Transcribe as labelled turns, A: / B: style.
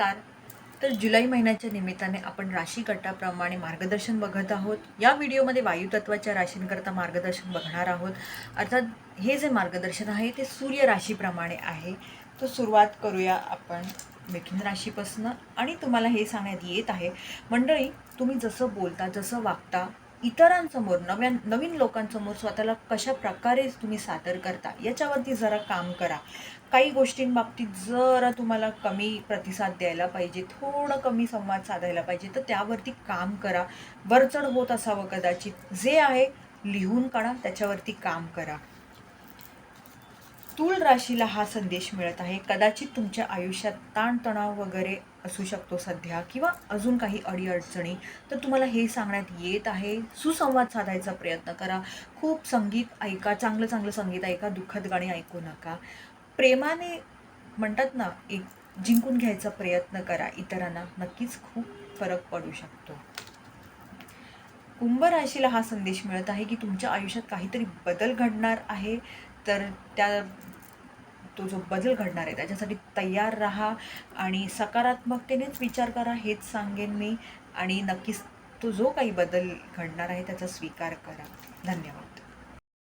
A: नमस्कार. तर जुलै महिन्याच्या निमित्ताने आपण राशी गटाप्रमाणे मार्गदर्शन बघत आहोत. या व्हिडिओमध्ये वायुतत्वाच्या राशींकरता मार्गदर्शन बघणार आहोत. अर्थात हे जे मार्गदर्शन आहे ते सूर्य राशीप्रमाणे आहे. तर सुरुवात करूया आपण मिथुन राशीपासून. आणि तुम्हाला हे सांगण्यात येत आहे मंडळी तुम्ही जसं बोलता जसं वागता इतरांसमोर नव्या नवीन लोकांसमोर स्वतःला कशा प्रकारे तुम्ही सादर करता याच्यावरती जरा काम करा. काही गोष्टींबाबतीत जरा तुम्हाला कमी प्रतिसाद द्यायला पाहिजे थोडं कमी संवाद साधायला पाहिजे तर त्यावरती काम करा. वरचढ होत असावं कदाचित. जे आहे लिहून काढा त्याच्यावरती काम करा. स्थूल राशीला हा संदेश मिळत आहे. कदाचित तुमच्या आयुष्यात ताणतणाव वगैरे असू शकतो सध्या किंवा अजून काही अडीअडचणी. तर तुम्हाला हे सांगण्यात येत आहे. सुसंवाद साधायचा प्रयत्न करा. खूप संगीत ऐका. चांगलं चांगलं संगीत ऐका. दुःखद गाणी ऐकू नका. प्रेमाने म्हणतात ना एक जिंकून घ्यायचा प्रयत्न करा. इतरांना नक्कीच खूप फरक पडू शकतो. कुंभ राशीला हा संदेश मिळत आहे की तुमच्या आयुष्यात काहीतरी बदल घडणार आहे. तर त्या तो जो बदल घडणार आहे त्याच्यासाठी तयार राहा आणि सकारात्मकतेनेच विचार करा हेच सांगेन मी. आणि नक्कीच तो जो काही बदल घडणार आहे त्याचा स्वीकार करा. धन्यवाद.